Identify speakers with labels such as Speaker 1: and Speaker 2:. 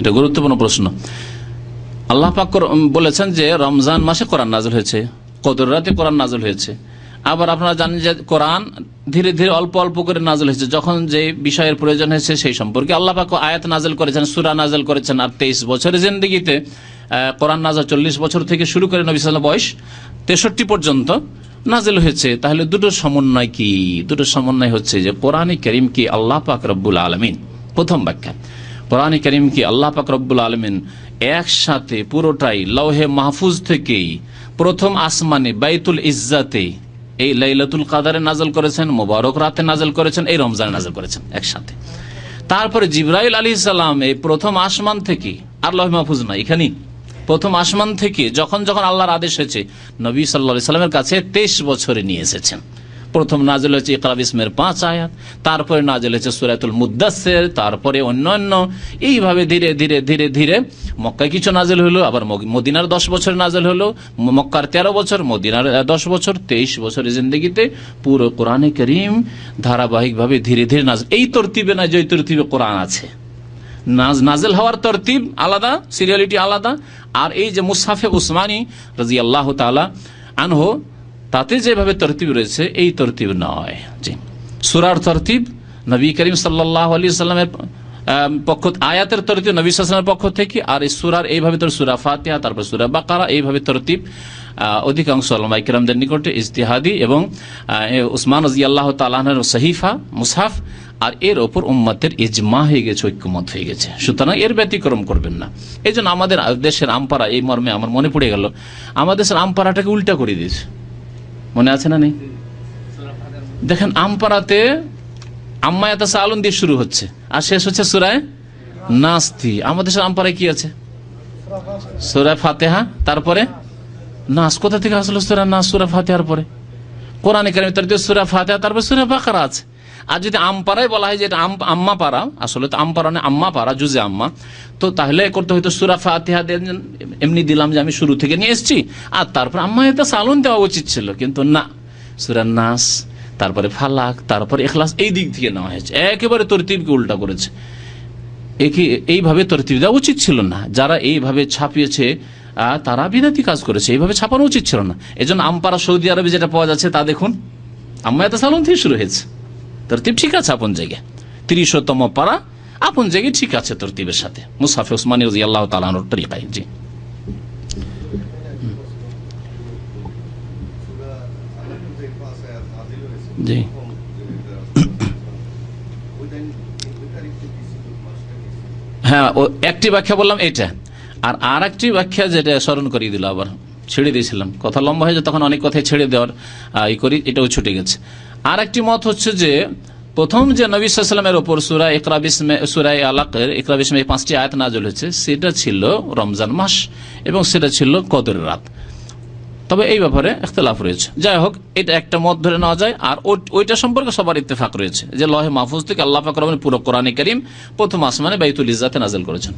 Speaker 1: এটা গুরুত্বপূর্ণ প্রশ্ন। আল্লাহ পাক বলেছেন যে রমজান মাসে কোরআন নাজল হয়েছে, কদর রাতে কোরআন নাজল হয়েছে। আবার আপনারা জানেন যে কোরআন ধীরে ধীরে অল্প অল্প করে নাজল হয়েছে। যখন যে বিষয়ের প্রয়োজন হয়েছে সেই সম্পর্কে আল্লাহ পাক আয়াত নাজল করেছেন, সুরা নাজল করেছেন। আর তেইশ বছরের জিন্দগিতে কোরআন নাজল চল্লিশ বছর থেকে শুরু করে নবী বয়স তেষট্টি পর্যন্ত নাজেল হয়েছে। তাহলে দুটো সমন্বয় কি? দুটো সমন্বয় হচ্ছে যে কোরআন করিম কি আল্লাহ পাক রব্বুল আলমিন? প্রথম ব্যাখ্যা। কোরআন করিম কি আল্লাহ পাক রব্বুল আলমিন একসাথে পুরোটাই লৌহে মাহফুজ থেকেই প্রথম আসমানে বাইতুল ইজ্জাতে এই লাইলাতুল কাদারে নাজল করেছেন, মোবারক রাতে নাজল করেছেন, এই রমজানে নাজল করেছেন একসাথে। তারপরে জিব্রাইল আলী সালাম এই প্রথম আসমান থেকে, আর লৌহে মাহফুজ না এখানেই। প্রথম আসমান থেকে যখন যখন আল্লাহর আদেশ হয়েছে, নবী সাল্লা সাল্লামের কাছে তেইশ বছরে নিয়ে এসেছেন। প্রথম নাজেল হয়েছে ইকরাব ইসমের পাঁচ আয়াত, তারপরে নাজেল হয়েছে সুরাতুল মুদাসের তারপরে অন্যান্য। এইভাবে ধীরে ধীরে ধীরে ধীরে মক্কায় কিছু নাজেল হলো, আবার মদিনার দশ বছর নাজেল হলো মক্কার তেরো বছর, মদিনার দশ বছর, তেইশ বছরের জিন্দগিতে পুরো কোরআনে করিম ধারাবাহিকভাবে ধীরে ধীরে নাজ এই তরতিবে না যে তরতিবে কোরআন আছে। নাজ- নাজেল হওয়ার তরতিব আলাদা, সিরিয়ালিটি আলাদা। আর এই যে মুসাফে উসমানী রাজি আল্লাহ তালা আনহো তাতে যেভাবে তরতিব রয়েছে, এই তরতিব নয়। জি। সুরার তরতিব, নবী করিম সাল্লাহ আলী সাল্লামের পক্ষ, আয়াতের তরতিব নবী সাল্লামের পক্ষ থেকে, আর এই সুরার এইভাবে তোর, সুরা ফাতিহা, তারপর সুরা বাকারা, এইভাবে তরতিব অধিকাংশ আলমাই কিরামদের নিকটে ইজতিহাদি এবং উসমান রাজি আল্লাহ তালাহের সহিফা, মুসাফ, আর এর ওপর উম্মাতের ইজমা হয়ে গেছে, ঐক্যমত হয়ে গেছে। সুতরাং এর ব্যতিক্রম করবেন না। এই আমাদের দেশের আমপাড়া, এই মর্মে আমার মনে পড়ে গেল, আমাদের দেশের আমপাড়াটাকে উল্টা করে দিয়েছে। মনে আছে না নেই? দেখেন আমপাড়াতে এত সালন দিয়ে শুরু হচ্ছে। আর শেষ হচ্ছে সুরায় নাস্তি। আমাদের দেশের আমপাড়ায় কি আছে? সুরায় ফাতেহা তারপরে নাস। কোথা থেকে আসলো সুরা নাস সুরা ফাতেহার পরে? কোরআনে কারিমে তার সুরা ফাতেহা তারপরে সুরা বাকারা আছে। আর যদি আমপাড়ায় বলা হয় যে এটা আম- আম্মা পাড়া, আসলে তো আমপাড়া না আম্মা পাড়া, জুজে আম্মা। তো তাহলে করতে হয়তো সুরা ফাতিহা দিয়ে এমনি দিলাম যে আমি শুরু থেকে নিয়ে এসেছি। আর তারপর আম্মা এটা সালন দেওয়া উচিত ছিল, কিন্তু না। সুরা নাস, তারপরে ফালাক, তারপরে এখলাস এই দিক থেকে নেওয়া হয়েছে। একেবারে তরতিবকে উল্টা করেছে। একে এইভাবে তরতিব দেওয়া উচিত ছিল না। যারা এইভাবে ছাপিয়েছে তারা বিনাতি কাজ করেছে। এইভাবে ছাপানো উচিত ছিল না। এই জন্য আমপাড়া সৌদি আরবে যেটা পাওয়া যাচ্ছে তা দেখুন। আম্মায়াত সালন থেকে শুরু হয়েছে। তরতিব ঠিক আছে আপন জায়গায়। তিরিশতম পাড়া, আপন জায়গায় ঠিক আছে তরতিবের সাথে। মুসাফে উসমানী রাজি আল্লাহ তালানোর তরিকায়, জি। জি। হ্যাঁ ও একটি ব্যাখ্যা বললাম এটা আর আর একটি ব্যাখ্যা যেটা স্মরণ করিয়ে দিল আবার, ছেড়ে দিয়েছিলাম। কথা লম্বা হয়ে যায়, তখন অনেক কথাই ছেড়ে দেওয়ার ই করি, এটাও ছুটে গেছে। আর একটি মত হচ্ছে যে, প্রথম যে নবী সাল্লামের ওপর সুরা ইকরাবিসমে সুরাই আলাকের ইকরাবিসমে এই পাঁচটি আয়াত নাজল হয়েছে, সেটা ছিল রমজান মাস এবং সেটা ছিল কদরের রাত তবে এই ব্যাপারে ইখতলাফ রয়েছে যাই হোক, এটা একটা মত ধরে নেওয়া যায়, আর ওই- ওইটা সম্পর্কে সবার ইত্তেফাক রয়েছে যে, লহে মাহফুজ থেকে আল্লাহ পাক পুরো কোরআনে করিম প্রথম আসমানে বাইতুল ইজাতে নাজেল করেছেন।